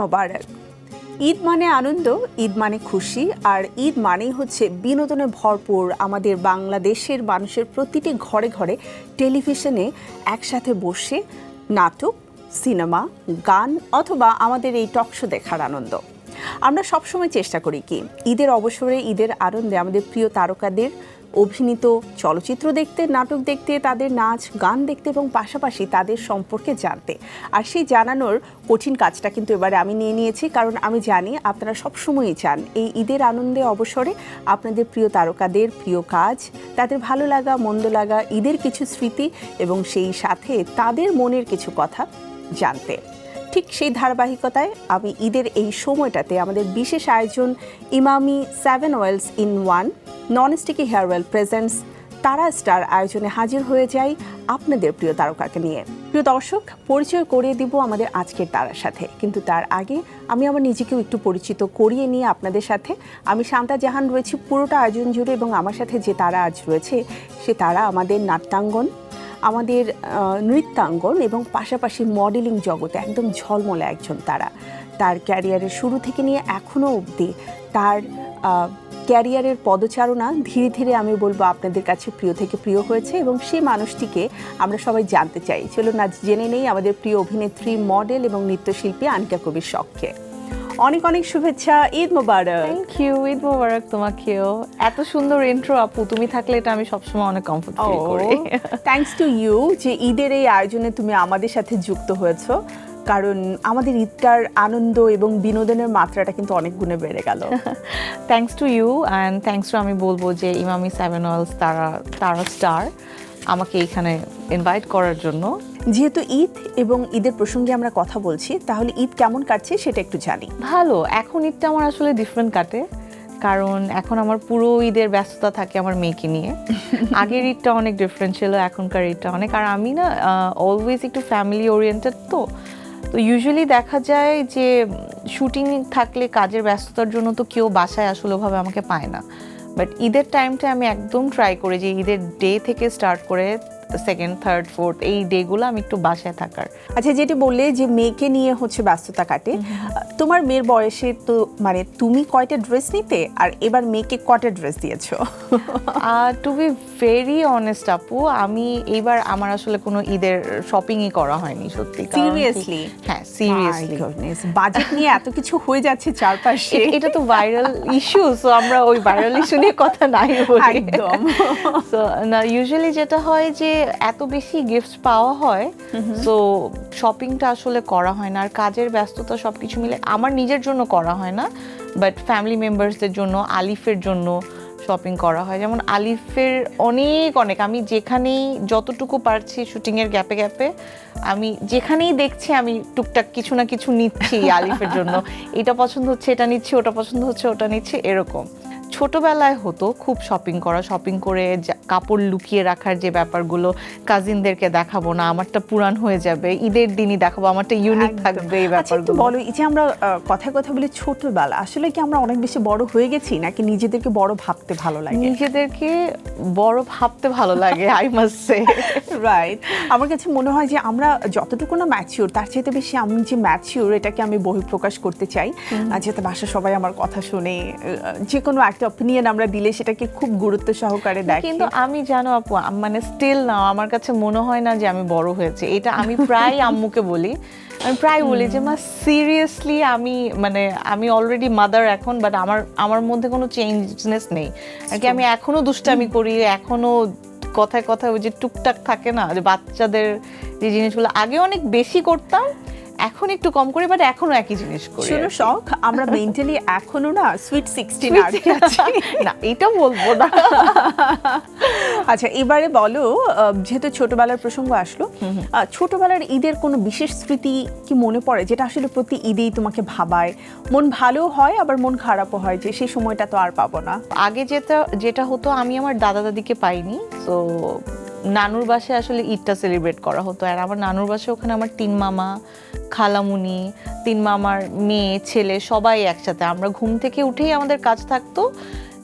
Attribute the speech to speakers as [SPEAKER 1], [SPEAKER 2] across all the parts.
[SPEAKER 1] মোবারক। ঈদ মানে আনন্দ, ঈদ মানে খুশি, আর ঈদ মানেই হচ্ছে বিনোদনে ভরপুর আমাদের বাংলাদেশের মানুষের প্রতিটি ঘরে ঘরে টেলিভিশনে একসাথে বসে নাটক, সিনেমা, গান অথবা আমাদের এই টকশো দেখার আনন্দ। আমরা সবসময় চেষ্টা করি কি, ঈদের অবসরে ঈদের আনন্দে আমাদের প্রিয় তারকাদের অভিনীত চলচ্চিত্র দেখতে, নাটক দেখতে, তাদের নাচ, গান দেখতে এবং পাশাপাশি তাদের সম্পর্কে জানতে। আর সেই জানানোর কঠিন কাজটা কিন্তু এবারে আমি নিয়ে নিয়েছি, কারণ আমি জানি আপনারা সবসময়ই চান এই ঈদের আনন্দে, অবসরে আপনাদের প্রিয় তারকাদের প্রিয় কাজ, তাদের ভালো লাগা, মন্দ লাগা, ঈদের কিছু স্মৃতি এবং সেই সাথে তাদের মনের কিছু কথা জানতে। ঠিক সেই ধারাবাহিকতায় আমি ঈদের এই সময়টাতে আমাদের বিশেষ আয়োজন Emami seven oils in one non sticky hair oil presents, Tara Star আয়োজনে হাজির হয়ে যাই আপনাদের প্রিয় তারকাকে নিয়ে। প্রিয় দর্শক, পরিচয় করিয়ে দিব আমাদের আজকের তারার সাথে। কিন্তু তার আগে আমি আমার নিজেকেও একটু পরিচিত করিয়ে নিয়ে আপনাদের সাথে। আমি শান্তা জাহান রয়েছি পুরোটা আয়োজন জুড়ে এবং আমার সাথে যে তারা আজ রয়েছে, সে তারা আমাদের নাট্যাঙ্গন আমাদের নৃত্যাঙ্গন এবং পাশাপাশি মডেলিং জগতে একদম ঝলমলে একজন তারা। তার ক্যারিয়ারের শুরু থেকে নিয়ে এখনও অবধি তার ক্যারিয়ারের পদচারণা ধীরে ধীরে আমি বলব আপনাদের কাছে প্রিয় থেকে প্রিয় হয়েছে এবং সেই মানুষটিকে আমরা সবাই জানতে চাই। চলুন আজ জেনে নেই আমাদের প্রিয় অভিনেত্রী মডেল এবং নৃত্যশিল্পী আনিকা কবির শখকে। অনেক অনেক শুভেচ্ছা ঈদ মোবারক।
[SPEAKER 2] থ্যাংক ইউ ঈদ মোবারক তোমাকেও। এত সুন্দর ইন্ট্রো আপু তুমি থাকলে এটা আমি সবসময় অনেক কমফোর্ট ফিল করি।
[SPEAKER 1] থ্যাঙ্কস টু ইউ যে ঈদের এই আয়োজনে তুমি আমাদের সাথে যুক্ত হয়েছো কারণ আমাদের ঈদটার আনন্দ এবং বিনোদনের মাত্রাটা কিন্তু অনেক গুণে বেড়ে গেল।
[SPEAKER 2] Thanks to you and thanks to আমি বলব যে ইমামি সেভেন ওয়েলস তারা তারা স্টার আমাকে এখানে ইনভাইট করার জন্য।
[SPEAKER 1] যেহেতু ঈদ এবং ঈদের প্রসঙ্গে আমরা কথা বলছি তাহলে ঈদ কেমন কাটছে সেটা একটু জানি।
[SPEAKER 2] ভালো এখন ঈদটা আমার আসলে ডিফারেন্ট কাটে। কারণ এখন আমার পুরো ঈদের ব্যস্ততা থাকে আমার মেয়েকে নিয়ে। আগের ঈদটা অনেক ডিফারেন্ট ছিল এখনকার ঈদটা অনেক। আর আমি না অলওয়েজ একটু ফ্যামিলি ওরিয়েন্টেড তো। তো ইউজুয়ালি দেখা যায় যে শুটিং থাকলে কাজের ব্যস্ততার জন্য তো কেউ বাসায় আসলে ওভাবে আমাকে পায় না। বাট ঈদের টাইমটা আমি একদম ট্রাই করি যে ঈদের ডে থেকে স্টার্ট করে সেকেন্ড থার্ড ফোর্থ এই ডেগুলো আমি একটু বাসায় থাকার।
[SPEAKER 1] আচ্ছা যেটি বললে যে মেয়েকে নিয়ে হচ্ছে ব্যস্ততা কাটে তোমার মেয়ের বয়সে তো মানে তুমি কয়টা ড্রেস নিতে আর এবার মেয়েকে কটা ড্রেস দিয়েছ?
[SPEAKER 2] টু বি ভেরি অনেস্ট আপু আমি এইবার আমার আসলে কোনো ঈদের শপিংই করা হয়নি সত্যি
[SPEAKER 1] সিরিয়াসলি
[SPEAKER 2] হ্যাঁ সিরিয়াসলি
[SPEAKER 1] বাজেট নিয়ে এত কিছু হয়ে যাচ্ছে চারপাশে।
[SPEAKER 2] এটা তো ভাইরাল ইস্যু সো আমরা ওই ভাইরাল ইস্যু নিয়ে কথা নাই বলি।
[SPEAKER 1] একদম।
[SPEAKER 2] সো না ইউজুয়ালি যেটা হয় যে এত বেশি গিফট পাওয়া হয় সো শপিংটা আসলে করা হয় না। আর কাজের ব্যস্ততা সব কিছু মিলে আমার নিজের জন্য করা হয় না বাট ফ্যামিলি মেম্বার্সদের জন্য আলিফের জন্য শপিং করা হয়। যেমন আলিফের অনেক অনেক। আমি যেখানেই যতটুকু পারছি শুটিংয়ের গ্যাপে গ্যাপে আমি যেখানেই দেখছি আমি টুকটাক কিছু না কিছু নিচ্ছি আলিফের জন্য। এটা পছন্দ হচ্ছে এটা নিচ্ছি ওটা পছন্দ হচ্ছে ওটা নিচ্ছি এরকম। ছোটবেলায় হতো খুব শপিং করা শপিং করে কাপড় লুকিয়ে রাখার যে ব্যাপারগুলো কাজিনদেরকে দেখাবো না আমারটা পুরান হয়ে যাবে ঈদের দিনই দেখাবো আমারটা ইউনিক থাকবে এই
[SPEAKER 1] আচ্ছা
[SPEAKER 2] ব্যাপারগুলো।
[SPEAKER 1] বলো এই যে আমরা কথায় কথা বলি ছোটবেলা আসলে কি আমরা অনেক বেশি বড় হয়ে গেছি নাকি নিজেদেরকে বড় ভাবতে ভালো লাগে?
[SPEAKER 2] নিজেদেরকে বড় ভাবতে ভালো লাগে আই মাস্ট সে
[SPEAKER 1] রাইট আমার কাছে মনে হয় যে আমরা যতটুকু না ম্যাচিওর তার চাইতে বেশি আমি যে ম্যাচিওর এটাকে আমি বহিঃপ্রকাশ করতে চাই। যাতে বাসা সবাই আমার কথা শুনে যে কোনো একটা অপিনিয়ন আমরা দিলে সেটাকে খুব গুরুত্ব সহকারে দেখে।
[SPEAKER 2] কিন্তু আমি জানো আপু মানে স্টিল না আমার কাছে মনে হয় না যে আমি বড় হয়েছে। এটা আমি প্রায় আম্মুকে বলি। আমি প্রায় বলি যে মা সিরিয়াসলি আমি মানে আমি অলরেডি মাদার এখন বাট আমার আমার মধ্যে কোনো চেঞ্জনেস নেই। আর কি আমি এখনও দুষ্টামি করি এখনও কথায় কথায় ওই যে টুকটাক থাকে না যে বাচ্চাদের যে জিনিসগুলো আগে অনেক বেশি করতাম এখন একটু কম করে বাট এখনও একই জিনিস করি
[SPEAKER 1] শুনো শখ আমরা মেন্টালি এখনও না সুইট সিক্সটিন আর কি আছি।
[SPEAKER 2] না এটা বলব না।
[SPEAKER 1] আচ্ছা এবারে বলো যেহেতু ছোটবেলার প্রসঙ্গ আসলো ছোটবেলার ঈদের কোনো বিশেষ স্মৃতি কি মনে পড়ে যেটা আসলে প্রতি ঈদেই তোমাকে ভাবায়? মন ভালো হয় আবার মন খারাপও হয় যে সেই সময়টা তো আর পাবো না।
[SPEAKER 2] আগে যেটা যেটা হতো আমি আমার দাদা দাদিকে পাইনি তো নানুর বাসায় আসলে ঈদটা সেলিব্রেট করা হতো। আর আমার নানুর বাসায় ওখানে আমার তিন মামা, খালামুনি, তিন মামার মেয়ে, ছেলে সবাই একসাথে। আমরা ঘুম থেকে উঠেই আমাদের কাজ থাকতো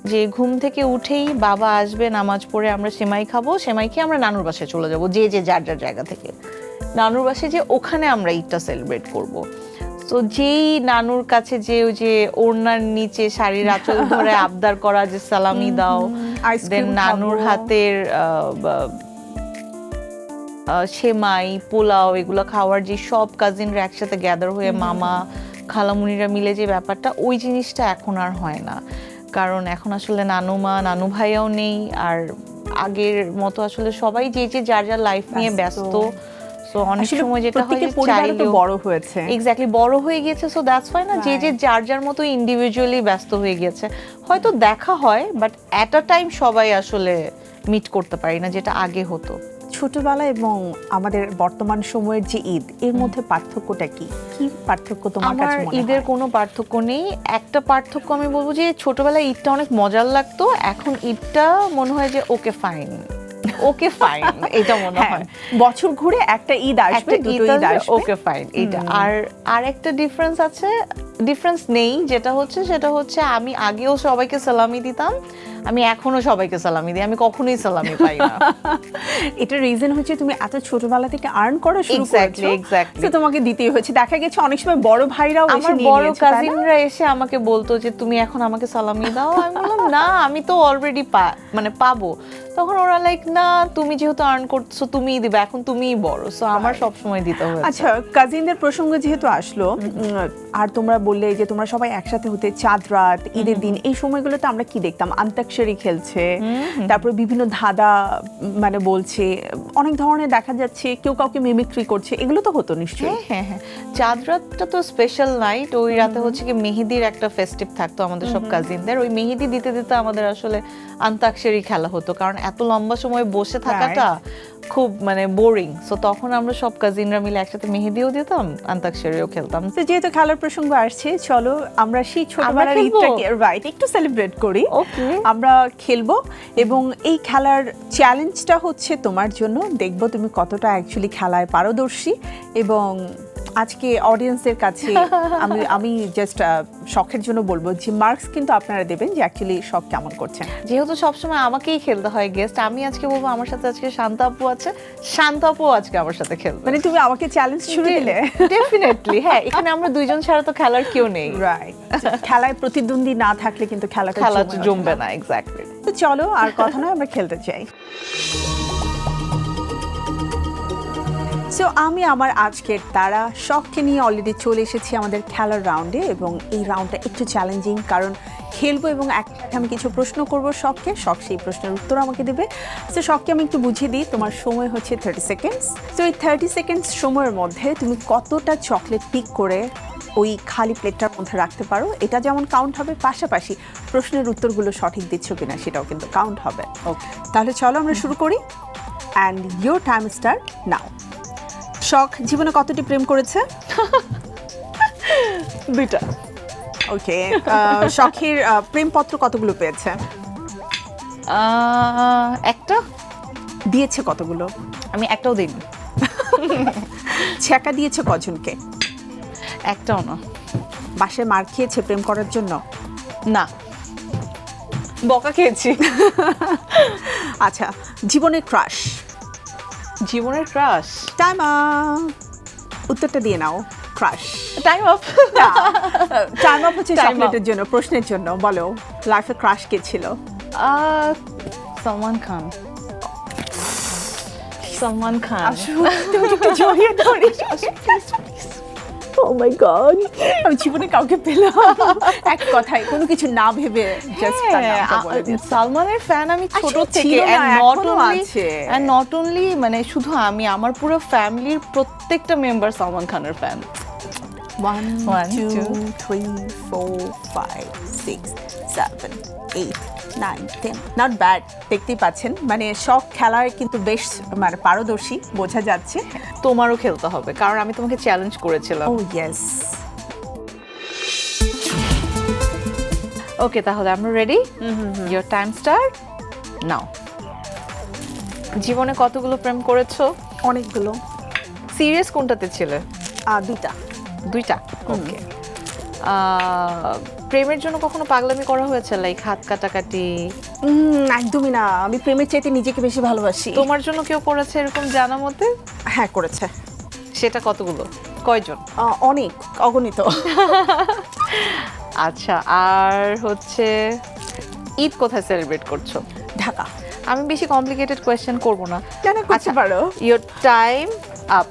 [SPEAKER 2] যে ঘুম থেকে উঠেই বাবা আসবে, নামাজ পড়ে আমরা সেমাই খাব, সেমাই খেয়ে আমরা নানুর বাসায় চলে যাব, যে যে যার যার জায়গা থেকে। নানুর বাসায় যে ওখানে আমরা ঈদটা সেলিব্রেট করব। তো যেই নানুর কাছে যে ওই যে ওড়নার নিচে শাড়ির আঁচল ধরে আবদার করা যে সালামি দাও দেন নানুর হাতের সেমাই পোলাও এগুলো খাওয়ার যে সব কাজিনরা একসাথে গ্যাদার হয়ে মামা খালামুনিরা মিলে যে ব্যাপারটা ওই জিনিসটা এখন আর হয় না। কারণ এখন আসলে নানু মা নানু ভাইয়াও নেই আর আগের মতো আসলে সবাই যে যে যার যার লাইফ নিয়ে
[SPEAKER 1] ব্যস্ত।
[SPEAKER 2] সো অনেক সময় যেটা হয়
[SPEAKER 1] প্রত্যেকের
[SPEAKER 2] যে চাইলেও
[SPEAKER 1] বড় হয়েছে।
[SPEAKER 2] এক্স্যাক্টলি বড় হয়ে গিয়েছে সো দ্যাটস ফাই না? যে যে যার যার মতো ইন্ডিভিজুয়ালি ব্যস্ত হয়ে গিয়েছে। হয়তো দেখা হয় বাট অ্যাট আ টাইম সবাই আসলে মিট করতে পারি না যেটা আগে হতো।
[SPEAKER 1] ছোটবেলা এবং আমাদের বর্তমান সময়ের যে ঈদ এর মধ্যে পার্থক্যটা কি? কি পার্থক্য তোমার কাছে মনে
[SPEAKER 2] ঈদের কোনো পার্থক্য নেই। একটা পার্থক্য আমি বলব যে ছোটবেলায় ঈদটা অনেক মজার লাগতো এখন ঈদটা মনে হয় যে ওকে ফাইন ওকে ফাইন এটা মনে
[SPEAKER 1] হ্যাঁ,
[SPEAKER 2] হয়।
[SPEAKER 1] বছর ঘুরে একটা ঈদ আসবে দুটো
[SPEAKER 2] ঈদ আসবে ওকে ফাইন এটা আর আর একটা ডিফারেন্স আছে ডিফারেন্স নেই যেটা হচ্ছে সেটা হচ্ছে আমি আগেও সবাইকে সালামি দিতাম আমি এখনও সবাইকে সালামি দিই আমি কখনোই সালামি পাই না।
[SPEAKER 1] এটা রিজন হচ্ছে তুমি এত ছোটবেলা থেকে আর্ন করা শুরু করেছ. তো তোমাকে দিতেই হচ্ছে দেখা গেছে অনেক সময় বড় ভাইরাও এসে
[SPEAKER 2] আমার
[SPEAKER 1] নিয়ে
[SPEAKER 2] বড়? কাজিনরা এসে আমাকে বলতো যে তুমি এখন আমাকে সালামি দাও। আমি বললাম না আমি তো অলরেডি পা মানে পাবো। তখন ওরা লাইক না তুমি যেহেতু আর্ন করছ তুমিই দিবে এখন তুমিই বড়। সো আমার সব সময় দিতে হয়েছে।
[SPEAKER 1] আচ্ছা কাজিনদের প্রসঙ্গ যেহেতু আসলো আর তোমরা বললে যে তোমরা সবাই একসাথে হতে চাঁদ রাত ঈদের দিন। এই সময়গুলোতে আমরা কি দেখতাম? আন্তাক্ষরী খেলছে। তারপর বিভিন্ন ধাঁধা মানে বলছে অনেক ধরনের দেখা যাচ্ছে কেউ কাউকে মিমিক্রি করছে এগুলো তো হতো নিশ্চয়ই।
[SPEAKER 2] হ্যাঁ হ্যাঁ হ্যাঁ। চাঁদ রাতটা তো স্পেশাল নাইট ওই রাতে হচ্ছে কি মেহেদির একটা ফেস্টিভ থাকতো আমাদের সব কাজিনদের ওই মেহেদি দিতে দিতে আমাদের আসলে আন্তাক্ষরী খেলা হতো কারণ এত লম্বা সময় বসে থাকাটা খুব মানে বোরিং সো তখন আমরা সব কাজিনরা মিলে একসাথে মেহেদিও দিতাম আন্তাক্ষরীও খেলতাম।
[SPEAKER 1] তো যেহেতু খেলার প্রসঙ্গ আসছে চলো আমরা সেই ছোটবেলার? ঈদটাকে রাইট একটু সেলিব্রেট করি।
[SPEAKER 2] ওকে
[SPEAKER 1] আমরা খেলব এবং এই খেলার চ্যালেঞ্জটা হচ্ছে তোমার জন্য। দেখব তুমি কতটা অ্যাকচুয়ালি খেলায় পারদর্শী এবং আজকে অডিয়েন্সের কাছে আমি আমি জাস্ট শখের জন্য বলব যে মার্কস কিন্তু আপনারা দেবেন যে অ্যাকচুয়ালি শখ কেমন করছেন।
[SPEAKER 2] যেহেতু সবসময় আমাকেই খেলতে হয় গেস্ট আমি আজকে বলব আমার সাথে আজকে শান্ত আপু আছে। শান্ত আপু আজকে আমার সাথে খেলবে।
[SPEAKER 1] মানে তুমি আমাকে চ্যালেঞ্জ শুরু দিলে?
[SPEAKER 2] ডেফিনেটলি হ্যাঁ এখানে আমরা দুইজন ছাড়া তো খেলার কেউ নেই।
[SPEAKER 1] রাইট খেলায় প্রতিদ্বন্দ্বী না থাকলে কিন্তু খেলাটা
[SPEAKER 2] খেলা জমবে
[SPEAKER 1] না।
[SPEAKER 2] না এক্স্যাক্টলি
[SPEAKER 1] তো চলো আর কথা নয় আমরা খেলতে চাই। সো আমি আমার আজকের তারা শখকে নিয়ে অলরেডি চলে এসেছি আমাদের খেলার রাউন্ডে এবং এই রাউন্ডটা একটু চ্যালেঞ্জিং কারণ খেলব এবং একসাথে আমি কিছু প্রশ্ন করব শখকে। শখ সেই প্রশ্নের উত্তর আমাকে দেবে। সো শখকে আমি একটু বুঝিয়ে দিই। তোমার সময় হচ্ছে থার্টি সেকেন্ডস তো এই থার্টি সেকেন্ডস সময়ের মধ্যে তুমি কতটা চকলেট পিক করে ওই খালি প্লেটটার মধ্যে রাখতে পারো? এটা যেমন কাউন্ট হবে পাশাপাশি প্রশ্নের উত্তরগুলো সঠিক দিচ্ছ কিনা সেটাও কিন্তু কাউন্ট হবে। ওকে তাহলে চলো আমরা শুরু করি। And your time start now Shokh জীবনে কতটি প্রেম করেছে?
[SPEAKER 2] দুইটা।
[SPEAKER 1] ওকে শখের প্রেমপত্র কতগুলো পেয়েছে?
[SPEAKER 2] একটা।
[SPEAKER 1] দিয়েছে কতগুলো?
[SPEAKER 2] আমি একটাও দিইনি।
[SPEAKER 1] ছ্যাঁকা দিয়েছে কজনকে?
[SPEAKER 2] একটাও না।
[SPEAKER 1] বাসায় মার খেয়েছে প্রেম করার জন্য?
[SPEAKER 2] না। বকা খেয়েছি।
[SPEAKER 1] আচ্ছা জীবনের ক্রাশ
[SPEAKER 2] জীবনের ক্রাশ
[SPEAKER 1] টাইম উত্তরটা দিয়ে নাও crush
[SPEAKER 2] time off
[SPEAKER 1] time off হচ্ছে. চকলেটের জন্য প্রশ্নের জন্য বলো লাইফে ক্রাশ কে ছিল?
[SPEAKER 2] সালমান খান সালমান খান
[SPEAKER 1] তুমি একটু জড়িয়ে ধরে। ও মাই গড আমি জীবনে কাউকে পেলাম এক কথায় কোনো কিছু না ভেবে জাস্ট
[SPEAKER 2] হ্যাঁ। সালমানের ফ্যান আমি ছোট থেকে নট অনলি
[SPEAKER 1] আছে।
[SPEAKER 2] নট অনলি মানে শুধু আমি আমার পুরো ফ্যামিলির প্রত্যেকটা মেম্বার সালমান খানের fan
[SPEAKER 1] One,
[SPEAKER 2] One,
[SPEAKER 1] two,
[SPEAKER 2] two.
[SPEAKER 1] three, four, five, six, seven, nine, ten. Not bad. দেখতেই পাচ্ছেন। মানে সব খেলায় কিন্তু বেশ মানে পারদর্শী বোঝা যাচ্ছে।
[SPEAKER 2] তোমারও খেলতে হবে কারণ আমি তোমাকে চ্যালেঞ্জ করেছিলাম।
[SPEAKER 1] ও ইয়েস
[SPEAKER 2] ওকে তাহলে আমরা ready your time start now জীবনে কতগুলো প্রেম করেছ?
[SPEAKER 1] অনেকগুলো।
[SPEAKER 2] সিরিয়াস কোনটাতে ছিলে?
[SPEAKER 1] দুইটা।
[SPEAKER 2] দুইটা? ওকে প্রেমের জন্য কখনো পাগলামি করা হয়েছে? লাইক হাত কাটাকাটি?
[SPEAKER 1] একদমই না। আমি প্রেমের চাইতে নিজেকে বেশি ভালোবাসি।
[SPEAKER 2] তোমার জন্য কেউ করেছে এরকম জানা মতে
[SPEAKER 1] হ্যাঁ করেছে।
[SPEAKER 2] সেটা কতগুলো? কয়জন?
[SPEAKER 1] অনেক। অগণিত।
[SPEAKER 2] আচ্ছা আর হচ্ছে ঈদ কোথায় সেলিব্রেট করছ?
[SPEAKER 1] ঢাকা।
[SPEAKER 2] আমি বেশি কমপ্লিকেটেড কোয়েশ্চেন করব না।
[SPEAKER 1] না, না, করতে পারো।
[SPEAKER 2] ইয়োর টাইম আপ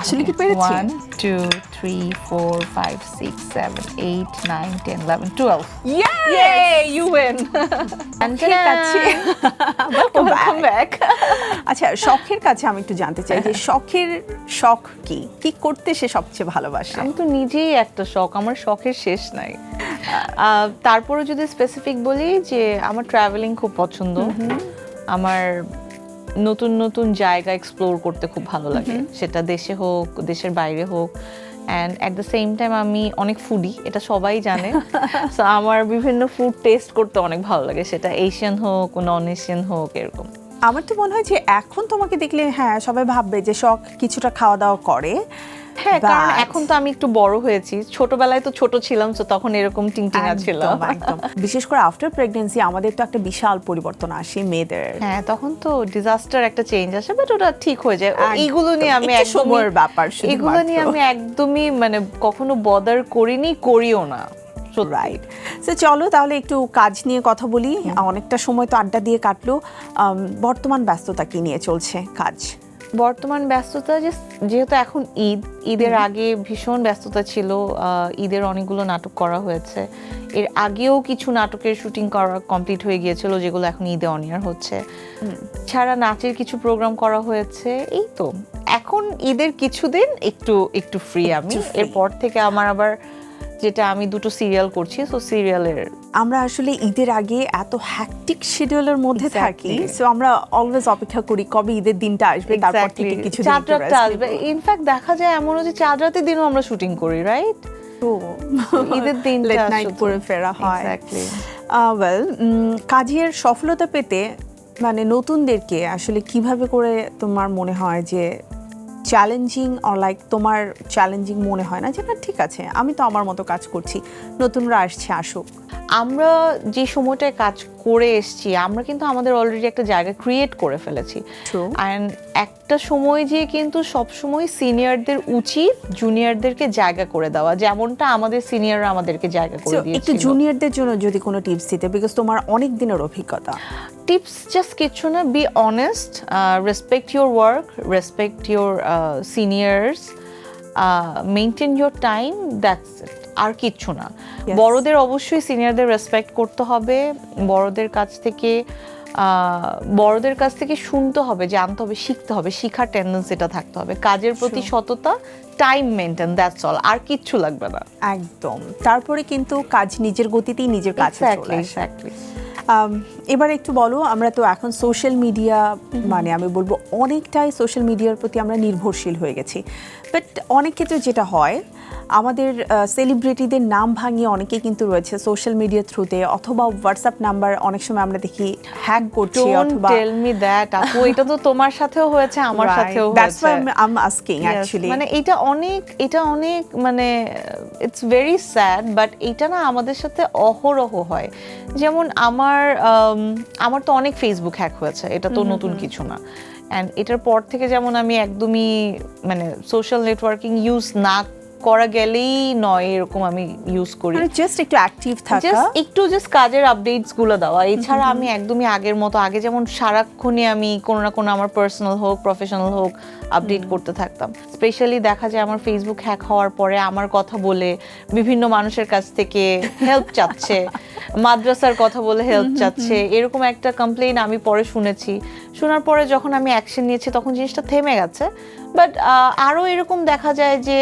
[SPEAKER 1] আসলে কি পেরেছি?
[SPEAKER 2] One two three four five six seven eight nine ten eleven twelve
[SPEAKER 1] Yes!
[SPEAKER 2] You win
[SPEAKER 1] ঠিক আছে Welcome back.
[SPEAKER 2] ওয়েলকাম ব্যাক
[SPEAKER 1] আচ্ছা শখের কাছে আমি একটু জানতে চাই যে শখের শখ কি? কি করতে সে সবচেয়ে ভালোবাসে?
[SPEAKER 2] আমি তো নিজেই একটা শখ আমার শখের শেষ নাই। তারপরে যদি স্পেসিফিক বলি যে আমার ট্রাভেলিং খুব পছন্দ। আমার নতুন নতুন জায়গা এক্সপ্লোর করতে খুব ভালো লাগে। সেটা দেশে হোক দেশের বাইরে হোক। And at the same time আমি অনেক ফুডি এটা সবাই জানে। সো আমার বিভিন্ন ফুড টেস্ট করতে অনেক ভালো লাগে। সেটা এশিয়ান হোক নন এশিয়ান হোক এরকম।
[SPEAKER 1] আমার তো মনে হয় যে এখন তোমাকে দেখলে হ্যাঁ সবাই ভাববে যে শখ কিছুটা খাওয়া দাওয়া করে।
[SPEAKER 2] হ্যাঁ কারণ এখন তো আমি একটু বড় হয়েছি। ছোটবেলায় তো ছোট ছিলাম তো তখন এরকম টিংটিঙা ছিল।
[SPEAKER 1] বিশেষ করে আফটার প্রেগনেন্সি আমাদের তো একটা বিশাল পরিবর্তন আসে মেয়েদের।
[SPEAKER 2] হ্যাঁ তখন তো ডিজাস্টার একটা চেঞ্জ আসে বাট ওটা ঠিক হয়ে যায়। এইগুলো নিয়ে আমি
[SPEAKER 1] সময়ের ব্যাপার
[SPEAKER 2] এগুলো নিয়ে আমি একদমই মানে কখনো বদার করিনি করিও না।
[SPEAKER 1] রাইট সো চলো তাহলে একটু কাজ নিয়ে কথা বলি। অনেকটা সময় তো আড্ডা দিয়ে কাটলো। বর্তমান ব্যস্ততা কি নিয়ে চলছে কাজ?
[SPEAKER 2] বর্তমান ব্যস্ততা যে যেহেতু এখন ঈদ ঈদের আগে ভীষণ ব্যস্ততা ছিল ঈদের অনেকগুলো নাটক করা হয়েছে। এর আগেও কিছু নাটকের শুটিং করা কমপ্লিট হয়ে গিয়েছিল যেগুলো এখন ঈদে অনিয়ার হচ্ছে। ছাড়া নাচের কিছু প্রোগ্রাম করা হয়েছে এই তো। এখন ঈদের কিছুদিন একটু একটু ফ্রি আমি। এরপর থেকে আমার আবার যেটা আমি দুটো সিরিয়াল করছি সো সিরিয়ালের
[SPEAKER 1] আমরা আসলে ঈদের আগে এত হ্যাকটিক শিডিউলের মধ্যে থাকি সো আমরা অলওয়েজ অপেক্ষা করি কবে ঈদের দিনটা আসবে তারপর থেকে কিছু
[SPEAKER 2] চাঁদ রাতটা আসবে। ইনফ্যাক্ট দেখা যায় এমনও যে চাঁদ রাতের দিনও আমরা শুটিং করি রাইট ঈদের দিনটা
[SPEAKER 1] লেট নাইট করে ফেরা হয়. ওয়েল কাজের সফলতা পেতে মানে নতুনদেরকে আসলে কীভাবে করে তোমার মনে হয় যে চ্যালেঞ্জিং অর লাইক তোমার চ্যালেঞ্জিং মনে হয় না যে না ঠিক আছে, আমি তো আমার মতো কাজ করছি, নতুনরা আসছে, আসুক।
[SPEAKER 2] আমরা যে সময়টায় কাজ করে এসেছি আমরা কিন্তু আমাদের অলরেডি একটা জায়গা ক্রিয়েট করে ফেলেছি. অ্যান্ড একটা সময় যে কিন্তু সব সময় সিনিয়রদের উচিত জুনিয়রদেরকে জায়গা করে দেওয়া যেমনটা আমাদের সিনিয়ররা আমাদেরকে জায়গা করে
[SPEAKER 1] একটু জুনিয়রদের জন্য যদি কোনো টিপস দিতে বিকজ তোমার অনেক দিনের অভিজ্ঞতা।
[SPEAKER 2] টিপস জাস্ট কিছু না be honest respect your work respect your seniors maintain your time that's it আর কিচ্ছু না। বড়দের অবশ্যই সিনিয়রদের রেসপেক্ট করতে হবে। বড়দের কাছ থেকে বড়দের কাছ থেকে শুনতে হবে জানতে হবে শিখতে হবে শিখার টেন্ডেন্সিটা থাকতে হবে। কাজের প্রতি সততা টাইম মেনটেন দ্যাটস অল আর কিচ্ছু লাগবে না।
[SPEAKER 1] একদম। তারপরে কিন্তু কাজ নিজের গতিতেই নিজের কাছে চলে
[SPEAKER 2] Exactly,
[SPEAKER 1] আসে। এবার একটু বলো আমরা তো এখন সোশ্যাল মিডিয়া মানে আমি বলব অনেকটাই সোশ্যাল মিডিয়ার প্রতি আমরা নির্ভরশীল হয়ে গেছি। বাট অনেক ক্ষেত্রে যেটা হয় আমাদের সেলিব্রিটিদের নাম ভাঙিয়ে অনেকেই কিন্তু রয়েছে সোশ্যাল মিডিয়ার থ্রুতে অথবা হোয়াটসঅ্যাপ নাম্বার অনেক সময় আমরা দেখি হ্যাক করছে অথবা
[SPEAKER 2] tell me that আপু এটা তো তোমার সাথেও হয়েছে আমার সাথেও
[SPEAKER 1] দ্যাটস
[SPEAKER 2] হয়েছে।
[SPEAKER 1] Why I am asking actually
[SPEAKER 2] মানে এটা অনেক এটা অনেক মানে ইটস ভেরি স্যাড বাট এটা না আমাদের সাথে অহরহ হয়। যেমন আমার আমার তো অনেক ফেসবুক হ্যাক হয়েছে এটা তো নতুন কিছু না। অ্যান্ড এটার পর থেকে যেমন আমি একদমই মানে সোশ্যাল নেটওয়ার্কিং ইউজ না করা গেলেই নয় এরকম আমি ইউজ করি।
[SPEAKER 1] মানে জাস্ট একটু অ্যাক্টিভ থাকা।
[SPEAKER 2] জাস্ট একটু জাস্ট কাজের আপডেটসগুলো দেওয়া। এছাড়া আমি একদমই আগের মতো আগে যেমন সারাক্ষণই আমি কোনো না কোনো আমার পার্সোনাল হোক প্রফেশনাল হোক আপডেট করতে থাকতাম। স্পেশালি দেখা যায় আমার ফেসবুক হ্যাক হওয়ার পরে আমার কথা বলে বিভিন্ন মানুষের কাছ থেকে হেল্প চাচ্ছে মাদ্রাসার কথা বলে হেল্প চাচ্ছে এরকম একটা কমপ্লেইন আমি পরে শুনেছি। শোনার পরে যখন আমি অ্যাকশন নিয়েছি তখন জিনিসটা থেমে গেছে। বাট আরও এরকম দেখা যায় যে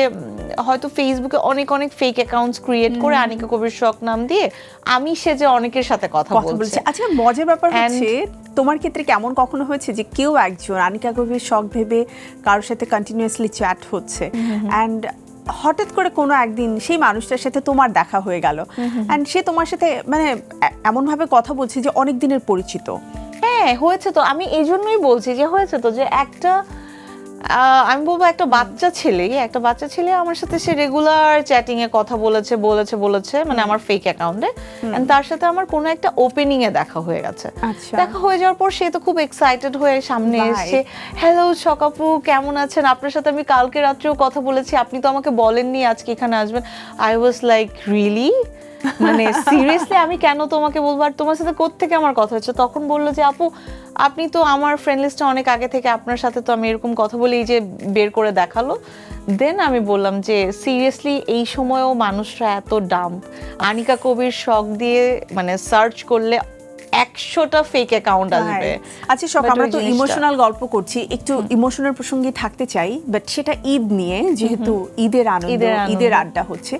[SPEAKER 2] হয়তো ফেসবুকে অনেক অনেক ফেক অ্যাকাউন্টস ক্রিয়েট করে আনিকা কবির শখ নাম দিয়ে আমি সে যে অনেকের সাথে কথা বলছি।
[SPEAKER 1] আচ্ছা মজার ব্যাপার হচ্ছে তোমার ক্ষেত্রে কেমন কখনো হয়েছে যে কেউ একজন আনিকা গভীর শখ ভেবে কারোর সাথে কন্টিনিউয়াসলি চ্যাট হচ্ছে? অ্যান্ড হঠাৎ করে কোনো একদিন সেই মানুষটার সাথে তোমার দেখা হয়ে গেল। অ্যান্ড সে তোমার সাথে মানে এমনভাবে কথা বলছে যে অনেক দিনের পরিচিত।
[SPEAKER 2] হ্যাঁ হয়েছে তো। আমি এই জন্যই বলছি যে হয়েছে তো যে একটা আমি বলব একটা বাচ্চা ছেলে একটা বাচ্চা ছেলে আমার সাথে সে রেগুলার চ্যাটিং এ কথা বলেছে বলেছে বলেছে মানে আমার ফেক অ্যাকাউন্টে তার সাথে আমার কোনো একটা ওপেনিং এ দেখা হয়ে গেছে।
[SPEAKER 1] আচ্ছা।
[SPEAKER 2] দেখা হয়ে যাওয়ার পর সে তো খুব এক্সাইটেড হয়ে সামনে. এসেছে হ্যালো সকাপু কেমন আছেন? আপনার সাথে আমি কালকে রাত্রেও কথা বলেছি আপনি তো আমাকে বলেননি আজকে এখানে আসবেন। আই ওয়াজ লাইক রিয়েলি মানে সিরিয়াসলি আমি কেন তোমাকে বলব? আর তোমার সাথে কোত্থেকে আমার কথা হচ্ছে তখন বলল যে, আপু, আপনি তো আমার ফ্রেন্ড লিস্টে অনেক আগে থেকে আপনার সাথে তো আমি এরকম কথা বলি যে বের করে দেখাল। দেন আমি বললাম যে সিরিয়াসলি এই সময়ও মানুষরা এত ডাম্প আনিকা কবির শখ দিয়ে মানে সার্চ করলে একশোটা ফেক অ্যাকাউন্ট আসবে।
[SPEAKER 1] আচ্ছা শখ আমরা তো ইমোশনাল গল্প করছি একটু ইমোশনাল প্রসঙ্গে থাকতে চাই বাট সেটা ঈদ নিয়ে যেহেতু ঈদের আনন্দ
[SPEAKER 2] ঈদের
[SPEAKER 1] আড্ডা হচ্ছে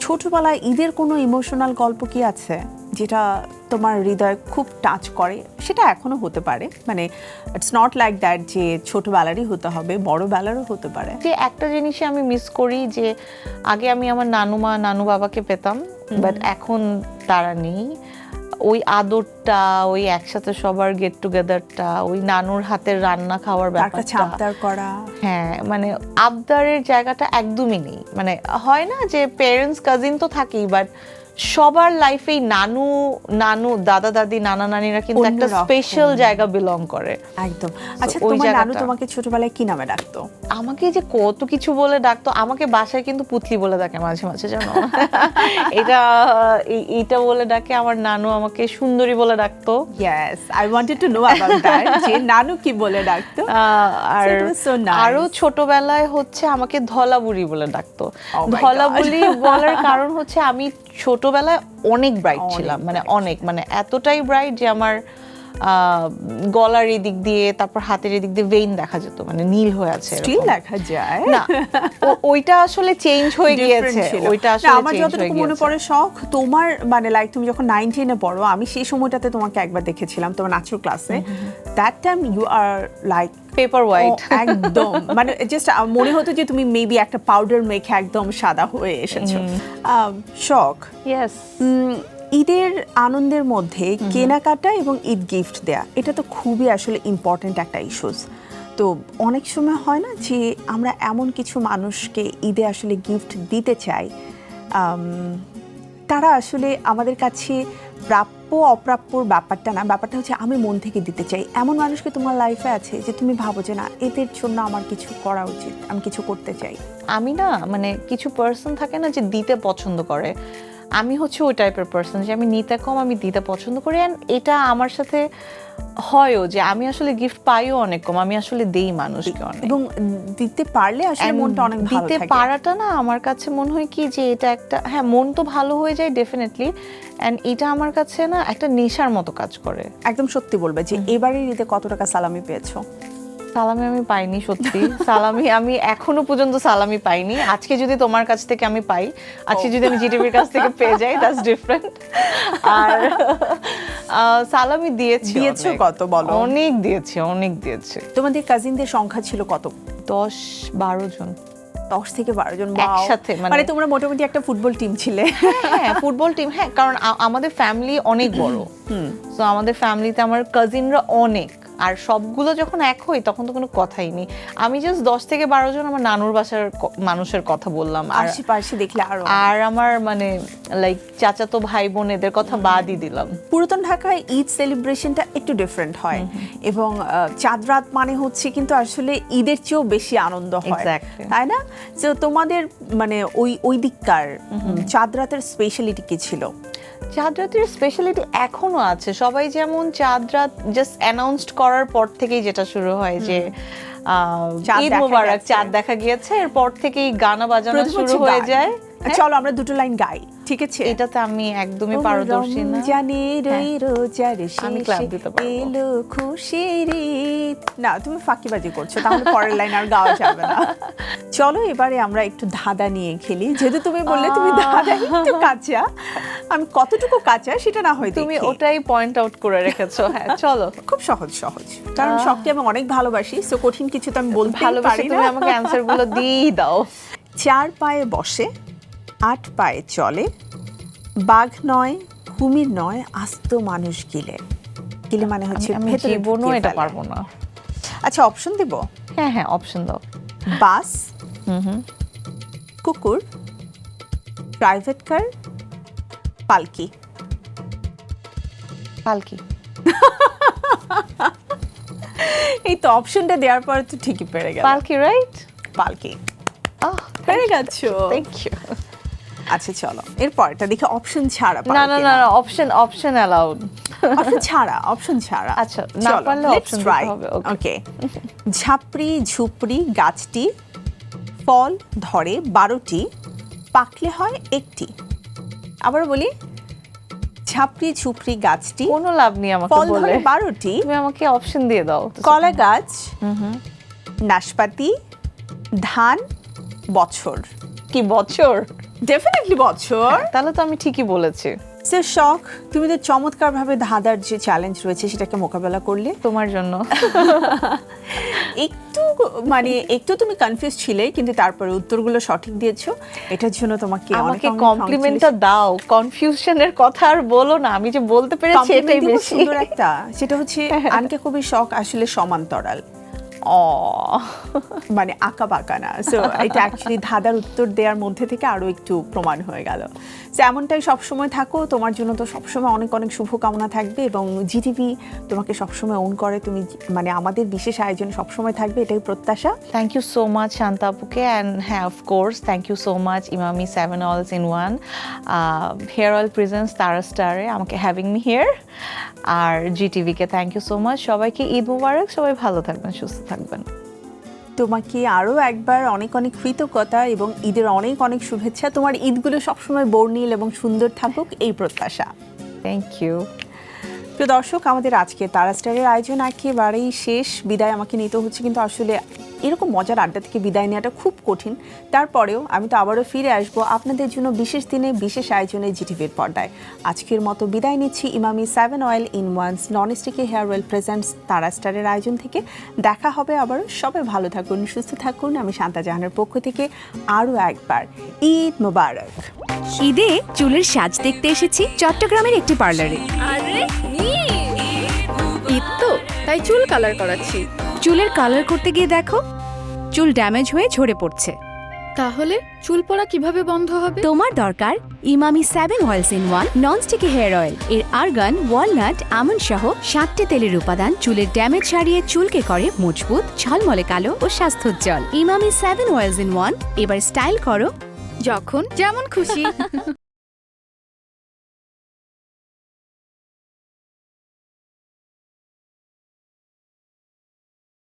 [SPEAKER 1] ছোটবেলায় ঈদের কোনো ইমোশনাল গল্প কি আছে যেটা তোমার হৃদয় খুব টাচ করে? সেটা এখনও হতে পারে মানে ইটস নট লাইক দ্যাট যে ছোটবেলারই হতে হবে বড়বেলারও হতে পারে।
[SPEAKER 2] যে একটা জিনিসে আমি মিস করি যে আগে আমি আমার নানুমা নানু বাবাকে পেতাম বাট এখন তারা নেই। ওই আদরটা ওই একসাথে সবার গেট টুগেদারটা ওই নানুর হাতের রান্না খাওয়ার ব্যাপারটা।
[SPEAKER 1] আবদার করা।
[SPEAKER 2] হ্যাঁ মানে আবদারের জায়গাটা একদমই নেই। মানে হয় না যে প্যারেন্টস কাজিন তো থাকেই বাট সবার লাইফেই নানু নানু দাদা দাদি নানা নানিরা কিন্তু একটা স্পেশাল জায়গা বিলং করে।
[SPEAKER 1] একদম। আচ্ছা তোমার নানু তোমাকে ছোটবেলায় কি নামে ডাকতো?
[SPEAKER 2] আমাকে যে কত কিছু বলে ডাকতো আমাকে বাসায় কিন্তু পুতলি বলে ডাকে মাঝে মাঝে জানো? এটা এইটা বলে ডাকে আমার নানু আমাকে সুন্দরী বলে ডাকতো।
[SPEAKER 1] Yes I wanted to know about that যে নানু কি বলে ডাকতো?
[SPEAKER 2] আর. আরও ছোটবেলায় হচ্ছে আমাকে ধলা বুড়ি বলে ডাকতো।
[SPEAKER 1] Oh my
[SPEAKER 2] Dhola
[SPEAKER 1] God.
[SPEAKER 2] বুড়ি বলার কারণ হচ্ছে আমি ছোটবেলায় অনেক ব্রাইট ছিলাম মানে অনেক মানে এতটাই ব্রাইট যে আমার গলার এদিক দিয়ে তারপর হাতের এদিক দিয়ে ভেইন দেখা যেত মানে নীল হয়ে আছে
[SPEAKER 1] স্টিল দেখা যায়।
[SPEAKER 2] না ওইটা আসলে চেঞ্জ হয়ে গিয়েছে ওইটা আসলে
[SPEAKER 1] আমার যতটুকু মনে পড়ে শখ তোমার মানে লাইক তুমি যখন নাইন টেনে পড়ো আমি সেই সময়টাতে তোমাকে একবার দেখেছিলাম তোমার নাচুর ক্লাসে that time you are like
[SPEAKER 2] paper white
[SPEAKER 1] একদম। মানে জাস্ট মনে হতো যে তুমি মেবি একটা পাউডার মেখে একদম সাদা হয়ে এসেছ। শখ।
[SPEAKER 2] ইয়েস
[SPEAKER 1] ঈদের আনন্দের মধ্যে কেনাকাটা এবং ঈদ গিফট দেয়া এটা তো খুবই আসলে ইম্পর্ট্যান্ট একটা ইস্যুস তো অনেক সময় হয় না যে আমরা এমন কিছু মানুষকে ঈদে আসলে গিফট দিতে চাই তারা আসলে আমাদের কাছে প্রাপ্য অপ্রাপ্যর ব্যাপারটা না, ব্যাপারটা হচ্ছে আমি মন থেকে দিতে চাই। এমন মানুষকে তোমার লাইফে আছে যে তুমি ভাবো যে না, এদের জন্য আমার কিছু করা উচিত, আমি কিছু করতে চাই।
[SPEAKER 2] আমি না মানে কিছু পার্সন থাকে না যে দিতে পছন্দ করে। আমি হচ্ছে ওই টাইপের পার্সন যে আমি নিতে কম আমি দিতে পছন্দ করি অ্যান্ড এটা আমার সাথে হয়ও যে আমি আসলে গিফট পাইও অনেক কম আমি আসলে দেই মানুষকে অনেক।
[SPEAKER 1] এবং দিতে পারলে আসলে মনটা অনেক ভালো
[SPEAKER 2] দিতে পারাটা না আমার কাছে মনে হয় কি যে এটা একটা হ্যাঁ মন তো ভালো হয়ে যায় ডেফিনেটলি অ্যান্ড এটা আমার কাছে না একটা নেশার মতো কাজ করে।
[SPEAKER 1] একদম সত্যি বলবে যে এবারের ঈদে কত টাকা সালামি পেয়েছ?
[SPEAKER 2] সালামি আমি পাইনি সত্যি। সালামি আমি এখনও পর্যন্ত সালামি পাইনি। আজকে যদি তোমার কাছ থেকে আমি পাই আজকে যদি আমি জিটিভির কাছ থেকে পেয়ে যাই দ্যাটস ডিফারেন্ট আর সালামি দিয়েছি
[SPEAKER 1] দিয়েছ। কত বলো?
[SPEAKER 2] অনেক দিয়েছি অনেক দিয়েছি।
[SPEAKER 1] তোমাদের কাজিনদের সংখ্যা ছিল কত?
[SPEAKER 2] দশ বারো জন।
[SPEAKER 1] দশ থেকে বারো জন!
[SPEAKER 2] একসাথে মানে-
[SPEAKER 1] মানে তোমরা মোটামুটি একটা ফুটবল টিম ছিলে।
[SPEAKER 2] হ্যাঁ ফুটবল টিম হ্যাঁ কারণ আমাদের ফ্যামিলি অনেক বড়। তো আমাদের ফ্যামিলিতে আমার কাজিনরা অনেক। আর সবগুলো যখন এক হই তখন তো কোনো কথাই নেই। আমি জাস্ট দশ থেকে বারো জন আমার নানুর বাসার মানুষের কথা বললাম। আর
[SPEAKER 1] দেখলে আরও
[SPEAKER 2] আর আমার মানে লাইক চাচাতো ভাই বোন এদের কথা বাদই দিলাম।
[SPEAKER 1] পুরাতন ঢাকায় ঈদ সেলিব্রেশনটা একটু ডিফারেন্ট হয়। এবং চাঁদ রাত মানে হচ্ছে কিন্তু আসলে ঈদের চেয়েও বেশি আনন্দ হয়. তাই না? তো তোমাদের মানে ওই ওই দিককার চাঁদ রাতের স্পেশালিটি কি ছিল?
[SPEAKER 2] চাঁদ রাতের স্পেশালিটি এখনও আছে। সবাই যেমন চাঁদরাত জাস্ট অ্যানাউন্সড করার পর থেকেই যেটা শুরু হয় যে আহ,
[SPEAKER 1] চাঁদ
[SPEAKER 2] ঈদ মোবারক চাঁদ দেখা গিয়েছে। এরপর থেকেই গানা বাজানো শুরু হয়ে যায়।
[SPEAKER 1] চলো আমরা দুটো লাইন গাই ঠিক আছে?
[SPEAKER 2] এটাতে আমি একদমই পারদর্শী না।
[SPEAKER 1] জানি রই
[SPEAKER 2] হ্যাঁ।
[SPEAKER 1] রোজার
[SPEAKER 2] আমি
[SPEAKER 1] শেষে
[SPEAKER 2] দিতে পারব।
[SPEAKER 1] এলো খুশির। না তুমি ফাঁকিবাজি করছ তাহলে পরের লাইন আর গাওয়া যাবে না। চলো এবারে আমরা একটু ধাঁধা নিয়ে খেলি। যেহেতু তুমি বললে তুমি ধাঁধা একটু কাঁচা। আমি কতটুকু কাঁচা সেটা না হয়
[SPEAKER 2] তুমি ওটাই পয়েন্ট আউট করে রেখেছো। হ্যাঁ চলো।
[SPEAKER 1] খুব সহজ সহজ। কারণ শখকে আমি অনেক ভালোবাসি সো কঠিন কিছু তো আমি বলতে
[SPEAKER 2] ভালোবেসে
[SPEAKER 1] পারি
[SPEAKER 2] তুমি আমাকে অ্যান্সারগুলো দিয়েই দাও।
[SPEAKER 1] চার পায়ে বসে আট পায়ে চলে বাঘ নয় কুমির নয় আস্ত মানুষ গিলে। গিলে মানে হচ্ছে
[SPEAKER 2] আমি জীবনও এটা পারব না।
[SPEAKER 1] আচ্ছা অপশন দিব?
[SPEAKER 2] হ্যাঁ হ্যাঁ অপশন দাও।
[SPEAKER 1] বাস কুকুর প্রাইভেট কার পালকি।
[SPEAKER 2] পালকি।
[SPEAKER 1] এই তো অপশনটা দেওয়ার পর তো ঠিকই পেরে গেল
[SPEAKER 2] পালকি রাইট
[SPEAKER 1] পালকি।
[SPEAKER 2] আহ
[SPEAKER 1] পেরে গেছো।
[SPEAKER 2] থ্যাংক ইউ
[SPEAKER 1] আচ্ছা চলো। এরপর এটা দেখে অপশন ছাড়া
[SPEAKER 2] না না না অপশন অপশন অ্যালাউড
[SPEAKER 1] অপশন ছাড়া অপশন ছাড়া।
[SPEAKER 2] আচ্ছা, না পারলে দিতে হবে,
[SPEAKER 1] ওকে ঝাপড়ি ঝুপড়ি গাছটি ফল ধরে বারোটি পাকলে হয় একটি। আবার বলি ঝাপড়ি ঝুপড়ি গাছটি
[SPEAKER 2] কোনো লাভ নেই আমাকে
[SPEAKER 1] ফল ধরে বারোটি।
[SPEAKER 2] তুমি আমাকে অপশন দিয়ে দাও।
[SPEAKER 1] কলা গাছ নাশপাতি ধান বছর।
[SPEAKER 2] কি বছর?
[SPEAKER 1] ডেফিনেটলি বছর।
[SPEAKER 2] তাহলে তো আমি ঠিকই বলেছি।
[SPEAKER 1] সে শখ তুমি তো চমৎকার ভাবে ধাঁধার যে চ্যালেঞ্জ রয়েছে সেটাকে মোকাবেলা করলে।
[SPEAKER 2] তোমার জন্য।
[SPEAKER 1] একটু মানে একটু তুমি কনফিউজ ছিলে কিন্তু তারপরে উত্তরগুলো সঠিক দিয়েছ। এটার জন্য তোমাকে
[SPEAKER 2] আমাকে কমপ্লিমেন্টটা দাও। কনফিউশনের কথা আর বলো না। আমি যে বলতে পেরেছি এটাই বেশি।
[SPEAKER 1] সুন্দর একটা। সেটা হচ্ছে আনকে খুবই শখ আসলে সমান্তরাল। মানে আঁকা বাঁকা না। সো এটা অ্যাকচুয়ালি ধাঁধার উত্তর দেওয়ার মধ্যে থেকে আরও একটু প্রমাণ হয়ে গেল। সো এমনটাই সবসময় থাকো, তোমার জন্য তো সবসময় অনেক অনেক শুভকামনা থাকবে এবং জিটিভি তোমাকে সবসময় ওন করে। তুমি মানে আমাদের বিশেষ আয়োজন সবসময় থাকবে, এটাই প্রত্যাশা।
[SPEAKER 2] থ্যাংক ইউ সো মাচ শান্তাপুকে অ্যান্ড হ্যাঁ of course thank you so much Emami seven oils in one hair oil presence Tara স্টারে আমাকে হ্যাভিং মি হিয়ার আর জিটিভিকে থ্যাংক ইউ সো মাচ সবাইকে ঈদ মুবারক, সবাই ভালো থাকবেন, সুস্থ থাকবেন।
[SPEAKER 1] তোমাকে আরও একবার অনেক অনেক কৃতজ্ঞতা এবং ঈদের অনেক অনেক শুভেচ্ছা। তোমার ঈদগুলো সবসময় বর্ণিল এবং সুন্দর থাকুক এই প্রত্যাশা।
[SPEAKER 2] থ্যাংক ইউ
[SPEAKER 1] প্রিয় দর্শক আমাদের আজকে তারা স্টারের আয়োজন একেবারেই শেষ। বিদায় আমাকে নিতে হচ্ছে কিন্তু আসলে এরকম মজার আড্ডা থেকে বিদায় নেওয়াটা খুব কঠিন। তারপরেও আমি তো আবারও ফিরে আসব আপনাদের জন্য বিশেষ দিনে বিশেষ আয়োজনে জিটিভির পর্দায়। আজকের মতো বিদায় নিচ্ছি Emami seven oil in ones non sticky hair oil presents Tara স্টারের আয়োজন থেকে। দেখা হবে আবারও। সবাই ভালো থাকুন সুস্থ থাকুন। আমি শান্তা জাহানের পক্ষ থেকে আরও একবার ঈদ মোবারক।
[SPEAKER 3] ঈদে চুলের সাজ দেখতে এসেছি চট্টগ্রামের একটি পার্লারে।
[SPEAKER 4] ঈদ তো তাই চুল কালার করাচ্ছি।
[SPEAKER 3] চুলের কালার করতে গিয়ে দেখো চুল ড্যামেজ হয়ে ঝরে পড়ছে।
[SPEAKER 4] তাহলে চুল পড়া কীভাবে বন্ধ হবে?
[SPEAKER 3] তোমার দরকার Emami seven oils in one non sticky hair oil. এর আর্গান ওয়ালনাট আমন্ড সহ সাতটি তেলের উপাদান চুলের ড্যামেজ সারিয়ে চুলকে করে মজবুত ঝলমলে কালো ও স্বাস্থ্যোজ্জ্বল। Emami seven oils in one এবার স্টাইল করো।
[SPEAKER 4] যখন যেমন খুশি।